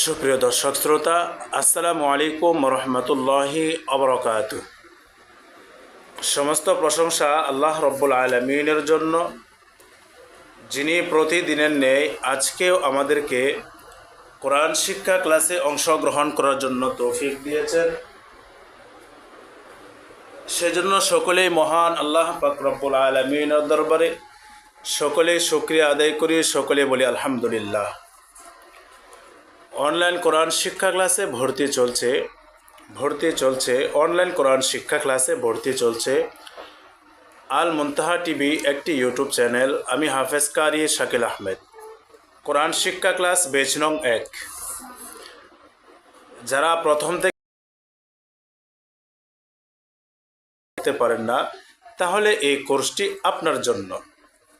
সুপ্রিয় দর্শক শ্রোতা, আসসালামু আলাইকুম রহমতুল্লাহি অবরকাত সমস্ত প্রশংসা আল্লাহ রব্বুল আলমিনের জন্য, যিনি প্রতিদিনের নেই আজকেও আমাদেরকে কোরআন শিক্ষা ক্লাসে অংশগ্রহণ করার জন্য তৌফিক দিয়েছেন। সেজন্য সকলেই মহান আল্লাহ রব্বুল আলমিনের দরবারে সকলেই শুক্রিয়া আদায় করি সকলে বলি আলহামদুলিল্লাহ। অনলাইন কোরআন শিক্ষা ক্লাসে ভর্তি চলছে ভর্তি চলছে, অনলাইন কোরআন শিক্ষা ক্লাসে ভর্তি চলছে। আল মুনতাহা টিভি একটি ইউটিউব চ্যানেল, আমি হাফেজ কারি শাকিল আহমেদ। কোরআন শিক্ষা ক্লাস বেচ নং এক। যারা প্রথম থেকে পারেন না, তাহলে এই কোর্সটি আপনার জন্য।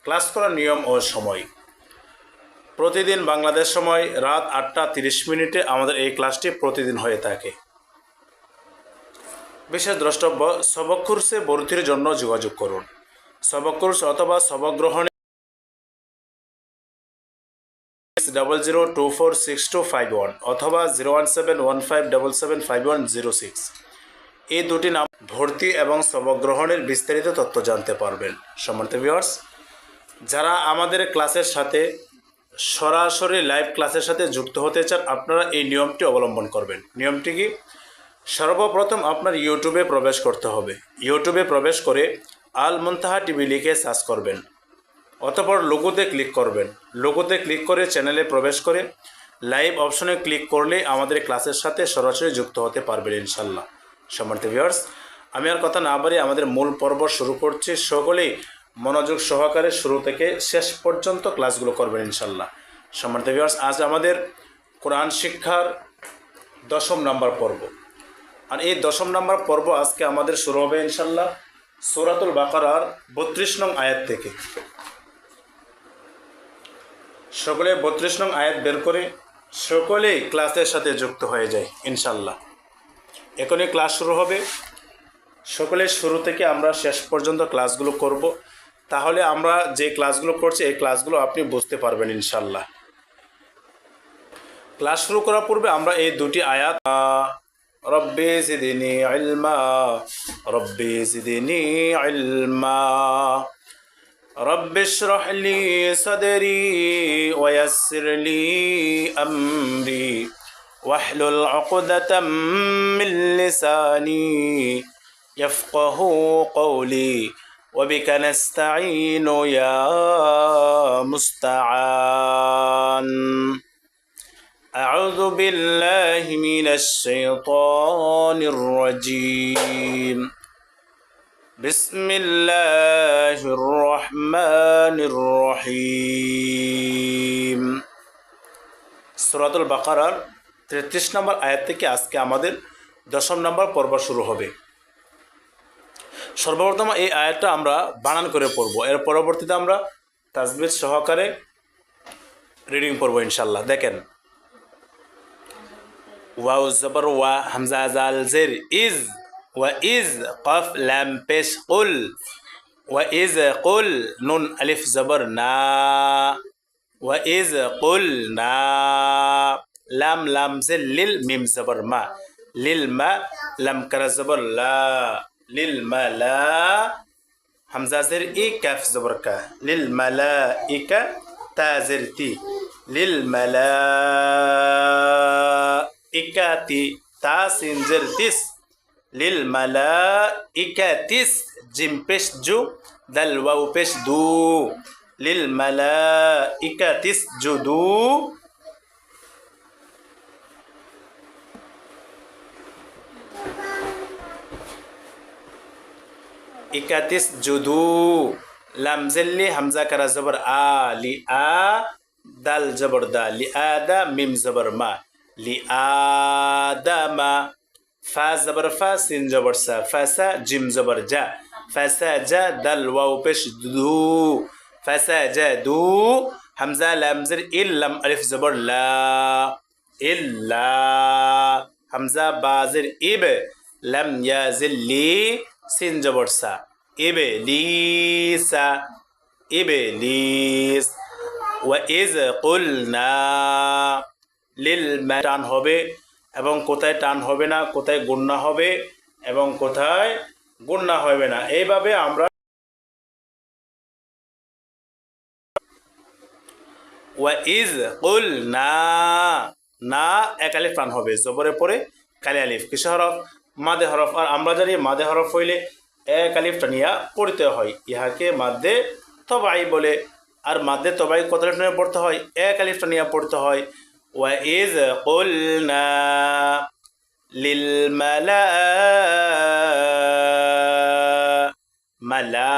ক্লাস করার নিয়ম ও সময়। প্রতিদিন বাংলাদেশ সময় রাত আটটা তিরিশ মিনিটে আমাদের এই ক্লাসটি প্রতিদিন হয়ে থাকে। বিশেষ দ্রষ্টব্য, সবক কোর্সে ভর্তির জন্য যোগাযোগ করুন। সবক অথবা সবক double zero two four six two five one অথবা zero one seven one five double seven five one zero six এই দুটি নাম ভর্তি এবং সবক গ্রহণের বিস্তারিত তথ্য জানতে পারবেন। সম্মানিত ভিউয়ার্স যারা আমাদের ক্লাসের সাথে সরাসরি লাইভ ক্লাসের সাথে যুক্ত হতে চান, আপনারা এই নিয়মটি অবলম্বন করবেন। নিয়মটি কি? সর্বপ্রথম আপনার ইউটিউবে প্রবেশ করতে হবে। ইউটিউবে প্রবেশ করে আল মুনতাহা টিভি লিখে সার্চ করবেন। অতপর লোগোতে ক্লিক করবেন। লোগোতে ক্লিক করে চ্যানেলে প্রবেশ করে লাইভ অপশনে ক্লিক করলে আমাদের ক্লাসের সাথে সরাসরি যুক্ত হতে পারবেন ইনশাল্লাহ সম্মানিত ভিউয়ার্স আমি আর কথা না বাড়ি আমাদের মূল পর্ব শুরু করছি। সকলেই মনোযোগ সহকারে শুরু থেকে শেষ পর্যন্ত ক্লাসগুলো করবেন ইনশাল্লাহ। সম্মানিত ভিউয়ার্স আজ আমাদের কোরআন শিক্ষার দশম নাম্বার পর্ব। আর এই দশম নাম্বার পর্ব আজকে আমাদের শুরু হবে ইনশাল্লাহ সুরাতুল বাকারার বত্রিশ নং আয়াত থেকে। সকলে বত্রিশ নং আয়াত বের করে সকলেই ক্লাসের সাথে যুক্ত হয়ে যায় ইনশাল্লাহ। এখনই ক্লাস শুরু হবে। সকলে শুরু থেকে আমরা শেষ পর্যন্ত ক্লাসগুলো করব। তাহলে আমরা যে ক্লাসগুলো করছি এই ক্লাসগুলো আপনি বুঝতে পারবেন ইনশাল্লাহ ক্লাস শুরু করার পূর্বে আমরা এই দুটি আয়াত আহ, রব্বি জিদিনি ইলমা রব্বি জিদিনি ইলমা رب اشرح لي صدري ويسر لي أمري واحلل عقدة من لساني يفقه قولي وبك نستعين يا مستعان أعوذ بالله من الشيطان الرجيم بسم الله الرحمن الرحيم সুরাতুল বাকারার তেত্রিশ নম্বর আয়াত থেকে আজকে আমাদের দশম নম্বর পর্ব শুরু হবে সর্বপ্রথম এই আয়াতটা আমরা বানান করে পড়ব। এর পরবর্তীতে আমরা তাজবিদ সহকারে রিডিং পড়ব ইনশাল্লাহ দেখেন। ওয়াউ জবর ওয়া হামজা জাল জের ইজ ওয়া ইজ কফ লাম পেশ কুল ওয়া ইজ কুল নুন আলিফ জবর না ওয়া ইজ কুল না লাম লাম জে লিল মিম জবর মা। লিল মা লাম করা জবর লা লিল মা লা হামজা জের ই কাফ জবর কা লিল মালা ইকা তা জের তি লিল মালা ইকাতি তা সিন জের তিস লিল মালা ইকাতিস জিম পেশ জু দাল ওয়াউ পেশ দু লিল মালা ইকাতিস জুদু লামজেল্লি হামজা কারা জবর আ লি আ দাল জবর দা লি আদা মিম জবর মা লি আদামা ফা জবর ফা সিন জবর সা ফাসা জিম জবর জা ফাসা জা দাল ওয়াও পেশ দু ফাসা জা দু হামজা লামজের ইল লাম আলিফ জবর লা ইল্লা হামজা বাজের ইব লাম ইয়াজিল লি সিন জবর সা। এবে লিসা এবে লিস। ওয়া ইজ কুল না লিল টান হবে এবং কোথায় টান হবে না, কোথায় গুন্না হবে এবং কোথায় গুন্না হবে না। এইভাবে আমরা ওয়া ইজ কুল না না একালিফ টান হবে। জবরে পরে কালি আলিফ। কিসে হরফ মাদে হরফ, আর আমরা জানি মাদে হরফ হইলে এক আলিফ টানিয়া পড়তে হয়। ইহাকে মাদ্দে তবাই বলে। আর মাদ্দে তবাই কত আলিফ টানিয়া পড়তে হয়? এক আলিফ টানিয়া পড়তে হয়। ওয়া ইজ কুল না লিল মালা মালা,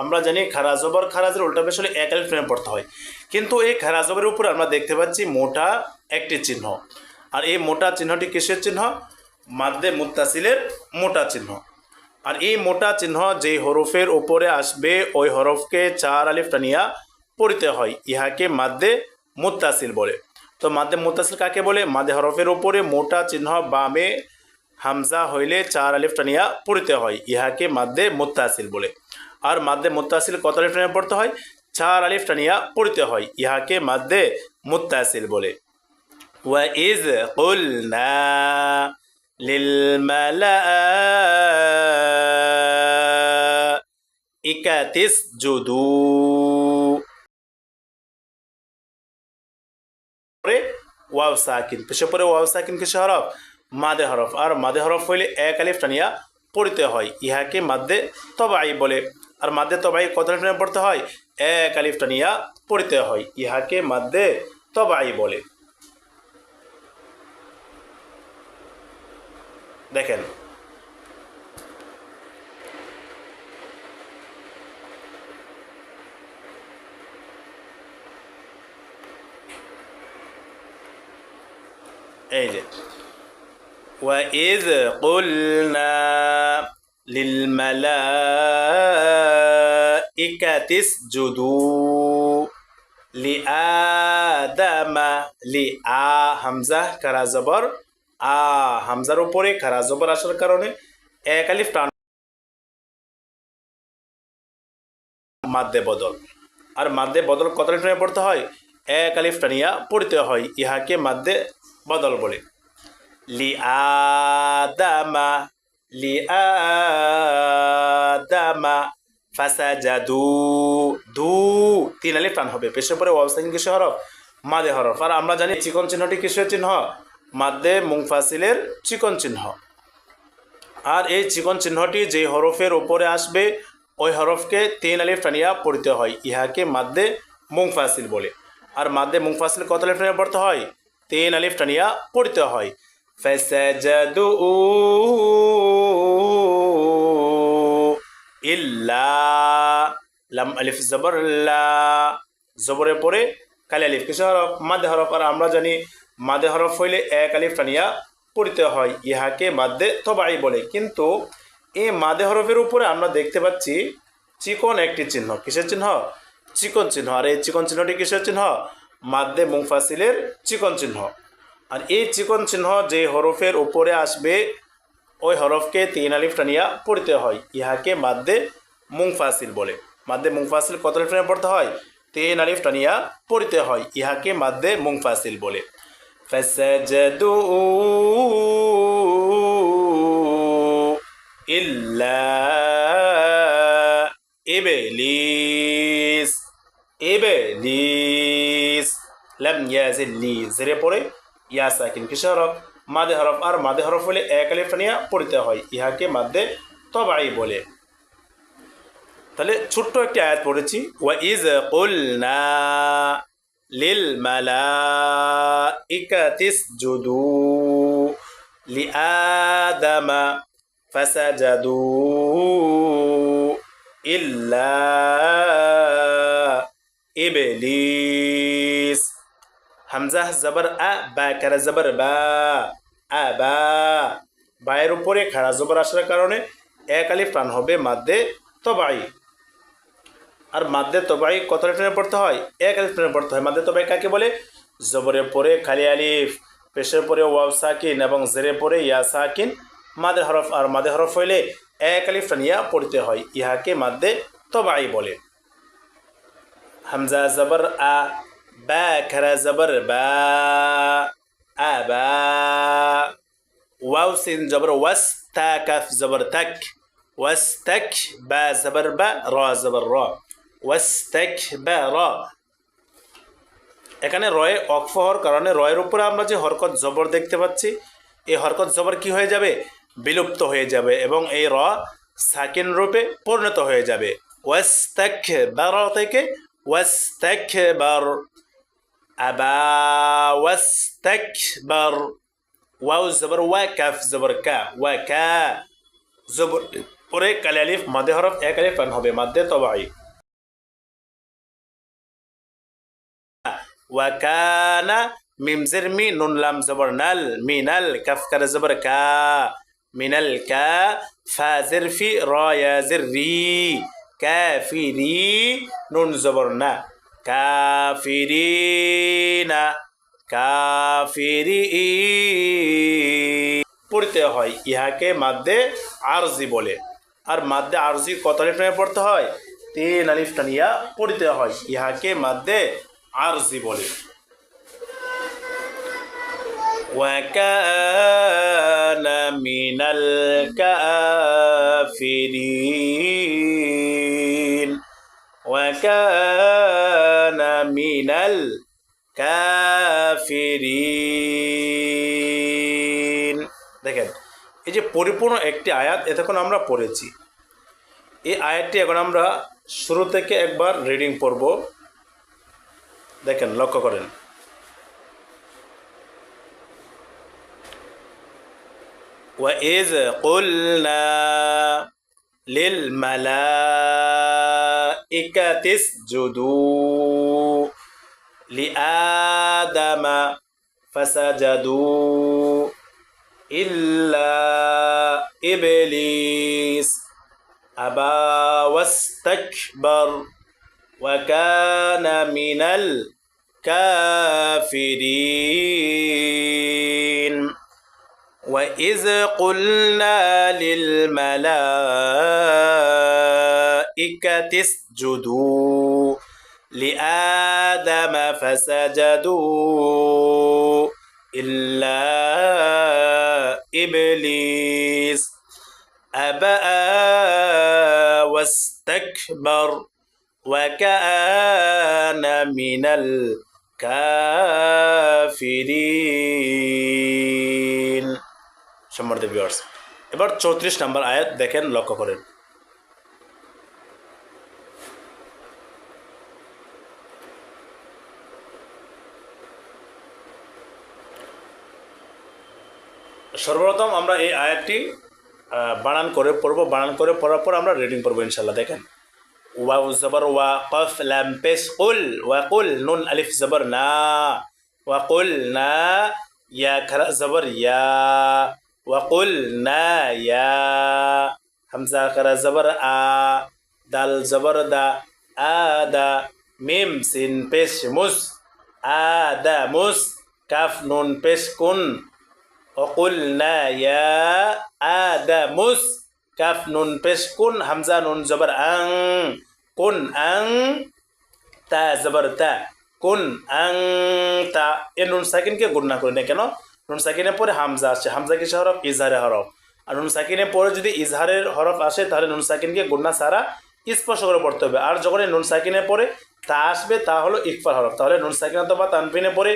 আমরা জানি খারা জবর খারাজের উল্টা পেশ হলে এক আলিফ টেনে পড়তে হয়। কিন্তু এই খারা জবরের উপর আমরা দেখতে পাচ্ছি মোটা একটি চিহ্ন। আর এই মোটা চিহ্নটি কিসের চিহ্ন? মাদ্দে মুত্তাসিলের মোটা চিহ্ন। আর এই মোটা চিহ্ন যেই হরফের ওপরে আসবে, ওই হরফকে চার আলিফ টানিয়া পড়িতে হয়। ইহাকে মাদ্দে মুত্তাসিল বলে। তো মাদ্দে মুত্তাসিল কাকে বলে? মাদে হরফের ওপরে মোটা চিহ্ন বামে হামজা হইলে চার আলিফ টানিয়া পড়িতে হয়। ইহাকে মাদ্দে মুত্তাসিল বলে। আর মাদ্দে মুত্তাসিল কত আলিফ টানিয়া পড়তে হয়? চার আলিফ টানিয়া পড়িতে হয়। ইহাকে মাদ্দে মুত্তাসিল বলে। ওয়া ইজ কুল না للملائكة اسجدوا পরে ওয়াও সাকিন পেশে পরে ওয়াও সাকিন কিসে হরফ মাদে হরফ আর মাদে হরফ হইলে এক আলিফ টানিয়া পড়তে হয় ইহাকে মাদ্দে তবাই বলে আর মাদ্দে তবাই কত আলিফ টানিয়া পড়তে হয় এক আলিফ টানিয়া পড়তে হয় ইহাকে মাদ্দে তবাই বলে ده كلب. أيدي وإذ قلنا للملائكة اسجدوا لآدم لآ همزة كرا زبر. আ, হামজার উপরে খারা জবর আসার কারণে, এক আলিফ টান মাদ্দে বদল। আর মাদ্দে বদল কত আলিফ পড়তে হয়? এক আলিফ টানিয়া পড়তে হয়, ইহাকে মাদ্দে বদল বলে। লি আদামা লি আদামা, ফাসাজাদু, দু, তিন আলিফ টান হবে। পেশের পরে ওয়াবস্থান কিসে হরফ? মাদে হরফ। আর আমরা জানি চিকন চিহ্নটি কিসের চিহ্ন? মাদ্দে মুংফাসিলের চিকন চিহ্ন। আর এই চিকন চিহ্নটি যে হরফের ওপরে আসবে, ওই হরফকে তিন আলিফ টানিয়া পড়তে হয়। ইহাকে মাদ্দে মুংফাসিল বলে। আর মাদ্দে মুংফাসিল কত আলিফ টানিয়া পড়তে হয়? তিন আলিফ টানিয়া পড়তে হয়। ফেসাজাদু ইল্লা আলিফ জবর জবরের পরে কালি আলিফ কিসে হরফ? মাদ্দে হরফ। আর আমরা জানি মাদে হরফ হইলে এক আলিফ টানিয়া পড়তে হয়, ইহাকে মাদ্দে তবাই বলে। কিন্তু এই মাদে হরফের উপরে আমরা দেখতে পাচ্ছি চিকন একটি চিহ্ন। কিসের চিহ্ন? চিকন চিহ্ন। আর এই চিকন চিহ্নটি কিসের চিহ্ন? মাদ্দে মুংফাসিলের চিকন চিহ্ন। আর এই চিকন চিহ্ন যে হরফের উপরে আসবে, ওই হরফকে তিন আলিফ টানিয়া পড়তে হয়, ইহাকে মাদ্দে মুংফাসিল বলে। মাদ্দে মুংফাসিল কত আলিফ টানিয়া পড়তে হয়? তিন আলিফ টানিয়া পড়তে হয়, ইহাকে মাদ্দে মুংফাসিল বলে। فسجدوا إلا إبليس إبليس لم يزل لي জেরে পড়ে ইয়া সাকিন কিসে হরফ মাদে হরফ আর মাদে হরফ হলে এক আলিফ টানিয়া পড়তে হয় ইহাকে মাদ্দে তবাই বলে তাহলে ছোট্ট একটি আয়াত পড়েছি ওয়া ইজ কুলনা মালাইকাতি ইসজুদু লিআদামা ফাসাজাদু ইল্লা ইবলিস হামজা জবর আ বা কারা জবর বা আ বা বায়ের উপরে খাড়া জবর আসার কারণে এক আলিফ টান হবে মাদ্দে তবাই আর মাদ্দে তবাই কত টেনে পড়তে হয়? এক টেনে পড়তে হয়। মাদ্দে তবাই কাকে বলে? জবরের পরে খালি আলিফ পেশের পরে ওয়াব সাকিন এবং জেরে পরে ইয়া সাকিন। মাদে হরফ আর মাদে হরফ হইলে এক আলিফ টানিয়া পড়তে হয়। ইহাকে মাদ্দে তবাই বলে। হামজা জবর আ, বা, খারা জবর বা সিন জবর ওয়াস, তা, কাফ জবর তাক। ওয়াস তাক, বা জবর বা র। জবর র ওয়াস তাক বা র এখানে রয়ে অক্ফ হওয়ার কারণে রয়ের উপরে আমরা যে হরকত জবর দেখতে পাচ্ছি, এই হরকত জবর কি হয়ে যাবে? বিলুপ্ত হয়ে যাবে এবং এই র সাকিন রূপে পরিণত হয়ে যাবে। ওয়াস্তাক বার থেকে ওয়াস্তাক বার আবা বার ওয়াও জবর, ওয়া কাফ জবর, কা, ওয়া কা। জবর, পরে কালে মাদে হরফ, এক আলিফ হবে, মাদে তবাই ওয়াকানা মিমজের মি নুনলাম জবর নাল মিনাল কাফকার জবর কা মিনাল কা ফাজের ফি রয়াজের রি কাফিরি নুন জবর না কাফিরিনা কাফিরি পড়তে হয়। ইহাকে মাদ্দে আরজি বলে। আর মাদ্দে আরজি কত আলিফ নামে পড়তে হয়? তিন আলিফ টানিয়া পড়তে হয়। ইহাকে মাদ্দে আরজি বলে وكان من الكافرين وكان من الكافرين দেখেন এই যে পরিপূর্ণ একটি আয়াত এতক্ষণ আমরা পড়েছি এই আয়াতটি এখন আমরা শুরু থেকে একবার রিডিং পড়ব দেখেন লক্ষ্য করেন وإذ قلنا للملائكة اسجدوا لآدم فسجدوا إلا إبليس أبى واستكبر وكان من الكافرين. وإذ قلنا للملائكة اسجدوا لآدم فسجدوا إلا إبليس. أبى واستكبر. وكان من الكافرين সম্মানিত ভিউয়ার্স এবার চৌত্রিশ নম্বর আয়াত দেখেন লক্ষ্য করেন সর্বপ্রথম আমরা এই আয়াতটি আহ, বানান করে পড়বো বানান করে পড়ার পর আমরা রিডিং করবো ইনশাল্লাহ দেখেন واو الزبر وقف لام بس قل وقل نون ألف زبرنا وقلنا يا كراء زبر يا وقلنا يا همزة كراء زبر آ دال زبر دا آدا ميم سين بس مس آدا مس كاف نون بس كن وقلنا يا آدمس كاف نون بس كن همزة نون زبر أن. কুন আং তা জবর তা কুন আং তা এ নুন সাকিনকে গুণনা করে না কেন নুন সাকিনের পরে হামজা আসছে হামজা কিসে হরফ ইজহারে হরফ আর নুন সাকিনের পরে যদি ইজহারের হরফ আসে তাহলে নুন সাকিনকে গুণনা সারা স্পর্শ করে পড়তে হবে আর যখন নুন সাকিনের পরে তা আসবে তা হলো ইকফার হরফ তাহলে নুন সাকিন অথবা তানফিনের পরে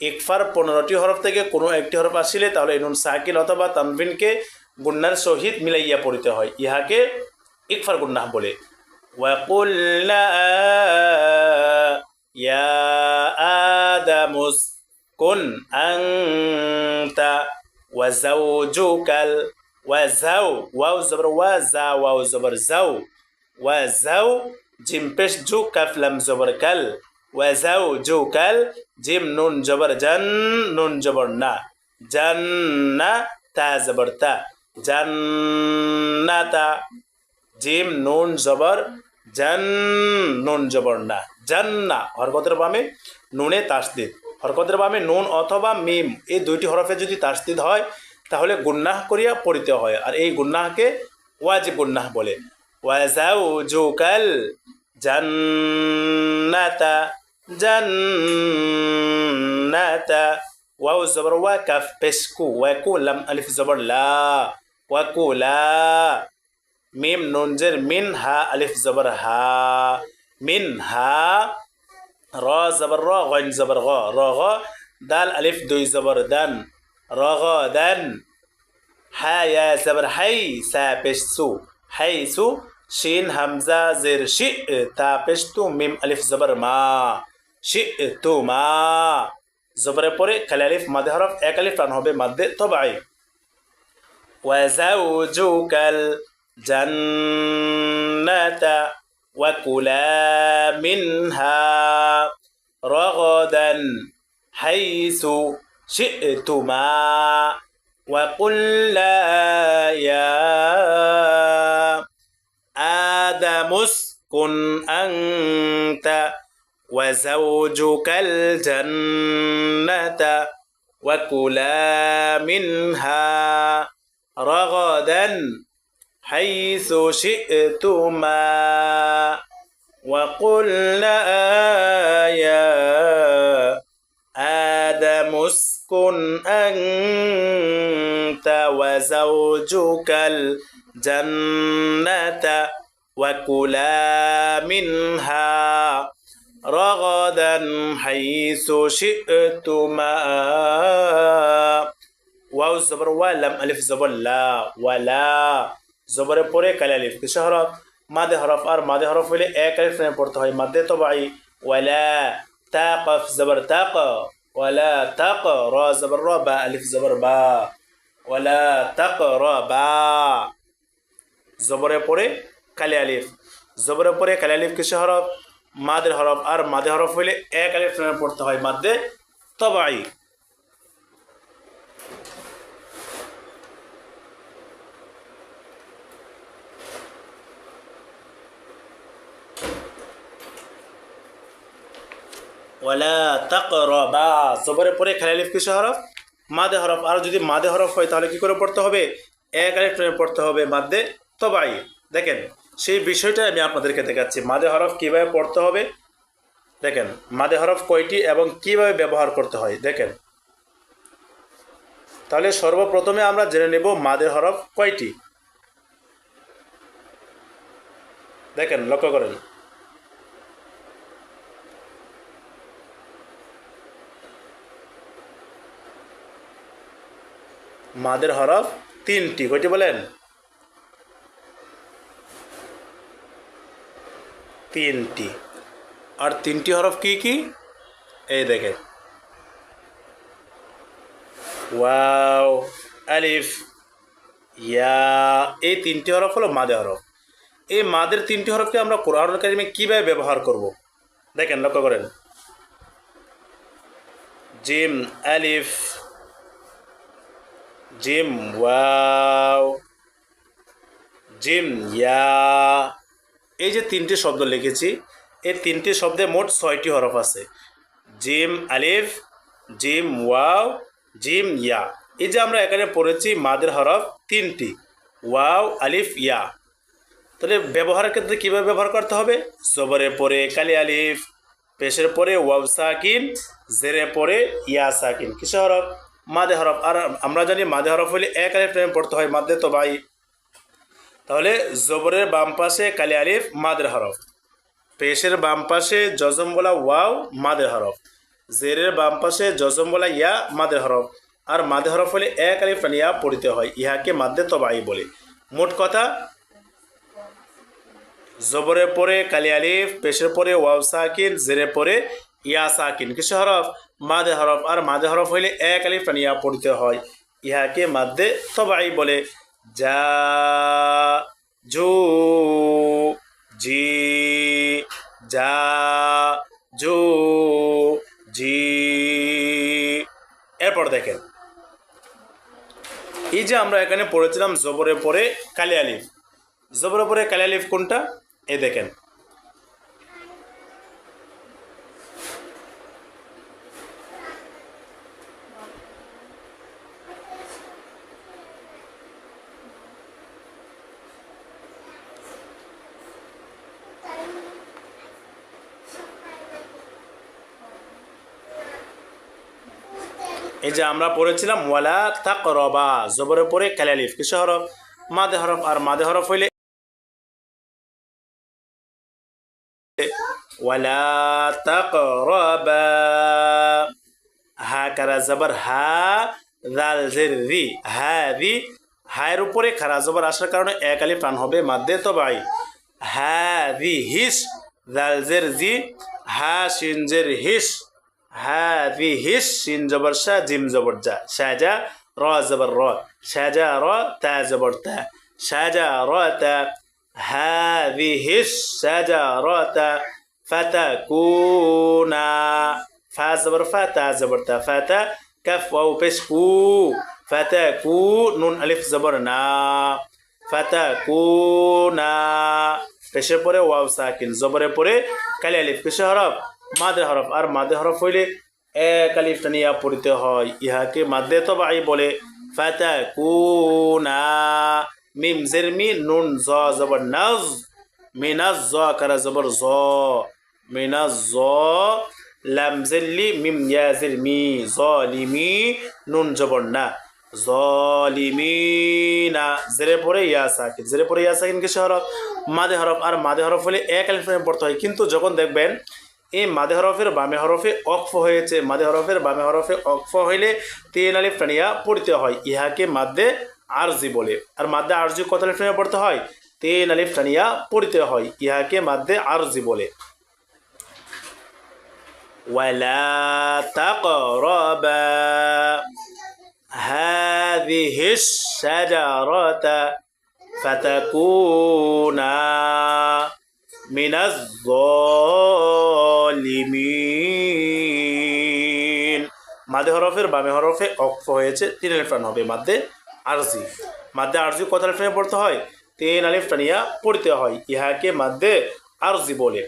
ইকফার পনেরোটি হরফ থেকে কোনো একটি হরফ আসিলে তাহলে নুন সাকিন অথবা তানফিনকে গুন্নার সহিত মিলাইয়া পড়িতে হয় ইহাকে ইকফার গুন্নাহ বলে وقلنا يا آدم كن أنت وزوجك وزو واو زبر وزا واو زبر زو. وزو جيم بش جو كفلم زبر كل وزو جو كل جيم نون جبر جن نون جبر نا. جن تا زبر تا. جنة জিম নুন জবর, জান নুন জবর না, জান্না, হরকতের বামে নুনে তাসদিদ। হরকতের বামে নুন অথবা মিম, এই দুইটি হরফে যদি তাসদিদ হয়, তাহলে গুন্নাহ করিয়া পড়িতে হয়। আর এই গুন্নাহকে ওয়াজিব গুন্নাহ বলে। ওয়াজাউ জুকাল জান্নাতা জান্নাতা ওয়াও জবর, ওয়া কাফ পেশ কু ওয়াকু, লাম, আলিফ জবর, লা, ওয়াকু, লা। মিম নুনজের মিন হা আলিফ জবর হা। মিন হা, র জবর র গন জবর গ। র গ, দাল আলিফ দুই জবর দান। র গ দান, হা জবর হাই, সা পেশ সু। হাই সু, শিন, হামজা, জের, শি তা পেশ তু, মিম আলিফ জবর মা। শি তু, মা। জবরে পরে খালি আলিফ, মাদে হরফ, এক আলিফ রান হবে মাদ্দে তবাই। ওয়াজাউজুকাল الجنة وكلا منها رغدا حيث شئتما وقلا يا آدم اسكن أنت وزوجك الجنة وكلا منها رغدا حيث شئتما وقلنا يا آدم اسكن أنت وزوجك الجنة وكلا منها رغدا حيث شئتما. واو الزبر ولم ألف الزبر لا ولا ওয়ালা জবরের পরে আলিফ। কিসে হরফ মাদে হরফ। আর মাদে হরফ হইলে এক আলিফ নামে পড়তে হয়। মাদে তবাই ওয়ালা তা কফ জবর তাক। ওয়ালা তাক র জবর র বা আলিফ জবর বা। ওয়ালা তাক র বা। জবরের পরে কালি আলিফ। জবরের পরে কালি আলিফ কিসে হরফ মাদের হরফ। আর মাদে হরফ হইলে এক আলিফ নামে পড়তে হয়। মাদে তবাই ওয়ালা তাকরাবা, জবরের পরে খেলা লিফ কিসে হরফ? মাদে হরফ। আর যদি মাদে হরফ হয়, তাহলে কি করে পড়তে হবে? এক আলিফ টেনে পড়তে হবে মাদে তবাই। দেখেন, সেই বিষয়টা আমি আপনাদেরকে দেখাচ্ছি। মাদে হরফ কীভাবে পড়তে হবে? দেখেন, মাদে হরফ কয়টি এবং কীভাবে ব্যবহার করতে হয়? দেখেন। তাহলে সর্বপ্রথমে আমরা জেনে নেব মাদের হরফ কয়টি। দেখেন, লক্ষ্য করেন। মাদের হরফ তিনটি, কয়টি বলেন? তিনটি। আর তিনটি হরফ কি কি? এই দেখে ওয়াও, আলিফ, ইয়া, এই তিনটি হরফ হলো মাদে হরফ। এই মাদের তিনটি হরফকে আমরা কোরআন কারিমে কীভাবে ব্যবহার করব? দেখেন, লক্ষ্য করেন। জিম, আলিফ জিম ওয়াও জিম ইয়া এই যে তিনটি শব্দ লিখেছি, এই তিনটি শব্দে মোট ছয়টি হরফ আছে। জিম আলিফ জিম ওয়াও জিম ইয়া এই যে আমরা এখানে পড়েছি মাদের হরফ তিনটি ওয়াও আলিফ ইয়া তাহলে ব্যবহারের ক্ষেত্রে কীভাবে ব্যবহার করতে হবে? জবরের পরে কালি আলিফ, পেশের পরে ওয়াব সাকিন, জেরে পরে ইয়া সাকিন। কিসে হরফ? মাদে হরফ, আর আমরা জানি মাদে হরফ হলে এক আলিফ টাইমে পড়তে হয়, মাদে তো ভাই। তাহলে জবরের বাম পাশে কালি আলিফ, মাদের হরফ। পেশের বাম পাশে জজম বলা ওয়াও, মাদের হরফ। জেরের বাম পাশে জজম বলা ইয়া, মাদের হরফ। আর মাদে হরফ হলে এক আলিফ ইয়া পড়িতে হয়, ইহাকে মাদ্দে তবাই বলে। মোট কথা, জবরের পরে কালি আলিফ, পেশের পরে ওয়াও সাকিন, জেরের পরে ইয়া সাকিন কিসে হরফ, মাদে হরফ, আর মাদে হরফ হইলে এক আলিফ ইয়া পড়িতে হয়। ইহাকে মাদ্দে তবাই বলে। যা, জু, জি, যা, জু, জি। এরপর দেখেন। এই যে আমরা এখানে পড়েছিলাম জবরের পরে কালি আলিফ। জবরের পরে কালি কোনটা? এ দেখেন। এই যে আমরা পড়েছিলাম, ওয়ালা তাক রবা জবরের পরে ক্যালালিফ কিসে হরফ মাদে হরফ, আর মাদে হরফ হইলে ওয়ালা তাক রবা হা কারা জবর, হা, দাল জের, রি, হা, রি, হায়ের উপরে খারা জবর আসার কারণে এক আলিফ টান হবে মাদ্দে তো ভাই হা, রি, হিস, দাল জের, জি, হা শিন জের, হিস। হা রি হিস শিন জবর শাহ জিম জবর যা শাহজা র জবর র শাহজা র তা জবর তা শাহজা র তা هذه الشجرة فتكون فا زبر فتا زبر تا فتا كف واو পেশ কু فتكون নুন আলিফ জবর না فتكون পেশের পরে ওয়াও সাকিন জবরের পরে কালি আলিফ পেশে হরফ মাদে হরফ। আর মাদে হরফ হইলে এক আলিফ টানিয়া পড়িতে হয়। ইহাকে মাদে তবাই বলে। ফাতা কুনা মিম জের মি নুন জ জবর নাজ, মিনাজ জ কারা জবর জ, মিনাজ জ লাম জেল্লি মিম ইয়াজের মি লিমি নুন জবর না। জলিমিনা জেরে পরে ইয়া সাকিন। জেরে পরে ইয়া সাকিন কিসে হরফ? মাদে হরফ। আর মাদে হরফ হলে এক আলিফ পড়তে হয়। কিন্তু যখন দেখবেন এই মাদে হরফের বামে হরফে অক্ফ হয়েছে মাদে হরফের বামে হরফে অক্ফ হইলে তিন আলিফ টানিয়া পড়তে হয় ইহাকে মাদ্দে আরজি বলে আর মাদ্দে আরজি কত আলিফ টানিয়া পড়তে হয় তিন আলিফ টানিয়া পড়তে হয় ইহাকে মাদ্দে আরজি বলে ولا تقربا هذه الشجرة فتكونا من الظالمين মাদে হরফের বামে হরফে অক্ফ হয়েছে তিন আলিফ টান হবে মাদ্দে আরজি মাদ্দে আরজি কত আলিফ টানিয়া পড়তে হয় তিন আলিফ টানিয়া পড়তে হয় ইহাকে মাদ্দে আরজি বলে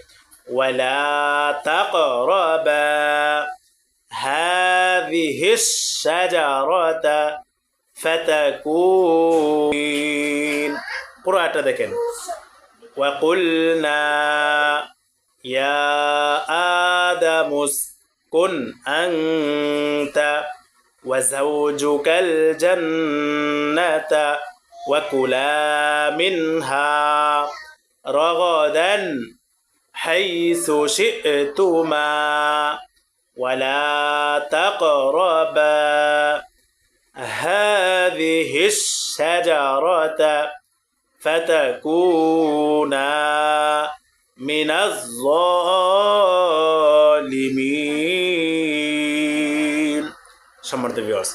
ولا تقربا هذه الشجرة فتكون قرأت দেখেন وقلنا يا آدم اسكن أنت وزوجك الجنة وكلا منها رغدا حيث شئتما ولا تقربا. هذه الشجرة فتكونا من الظالمين সম্মানিত ভিউয়ার্স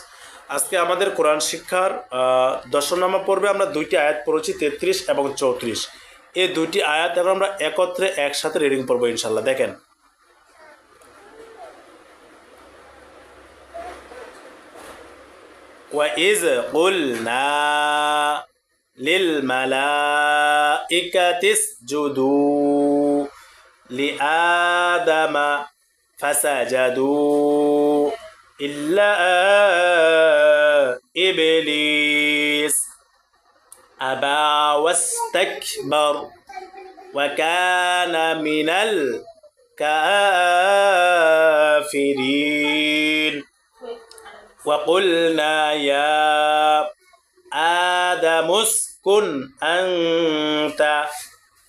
আজকে আমাদের কোরআন শিক্ষার আহ, দশম নামা পর্বে আমরা দুইটি আয়াত পড়েছি তেত্রিশ এবং চৌত্রিশ এই দুইটি আয়াত এখন আমরা একত্রে একসাথে রিডিং পড়বো ইনশাল্লাহ দেখেন وإذ قلنا للملائكة اسجدوا لآدم فسجدوا إلا إبليس. أبى واستكبر وكان من الكافرين. وقلنا يا آدم اسكن أنت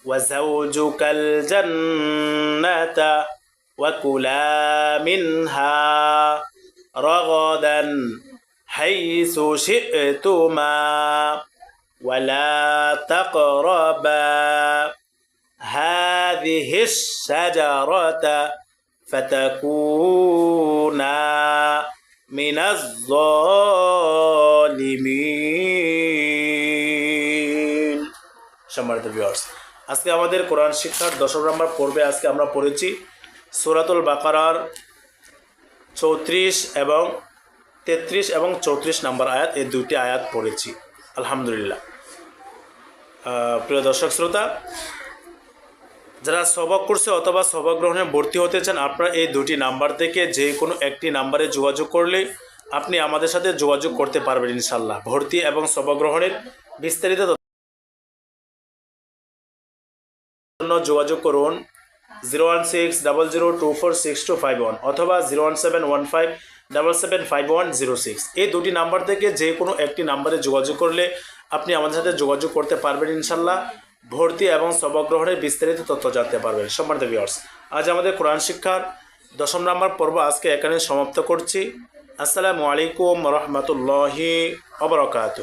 وزوجك الجنة وكلا منها رغدا حيث شئتما ولا تقربا. هذه الشجرة فتكونا من الظالمين. সম্মানিত ভিউয়ার্স আজকে আমাদের কোরআন শিক্ষার দশম নম্বর পর্বে আজকে আমরা পড়েছি সুরাতুল বাকারার চৌত্রিশ এবং তেত্রিশ এবং চৌত্রিশ নম্বর আয়াত, এই দুইটি আয়াত পড়েছি, আলহামদুলিল্লাহ। প্রিয় দর্শক শ্রোতা, যারা সবক করছে অথবা সবক গ্রহণে ভর্তি হতে চান, আপনারা এই দুটি নাম্বার থেকে যে কোনো একটি নাম্বারে যোগাযোগ করলে আপনি আমাদের সাথে যোগাযোগ করতে পারবেন ইনশাল্লাহ ভর্তি এবং সবক গ্রহণের বিস্তারিত জন্য যোগাযোগ করুন zero one six double zero two four six two five one অথবা zero one seven one five double seven five one zero six. এই দুটি নাম্বার থেকে যে কোনো একটি নাম্বারে যোগাযোগ করলে আপনি আমাদের সাথে যোগাযোগ করতে পারবেন ইনশাল্লাহ ভর্তি এবং সবগ্রহণের বিস্তারিত তথ্য জানতে পারবেন। সম্মানিত ভিউয়ার্স আজ আমাদের কোরআন শিক্ষার দশম নম্বর পর্ব আজকে এখানে সমাপ্ত করছি। আসসালামু আলাইকুম রহমতুল্লাহি অবরকাত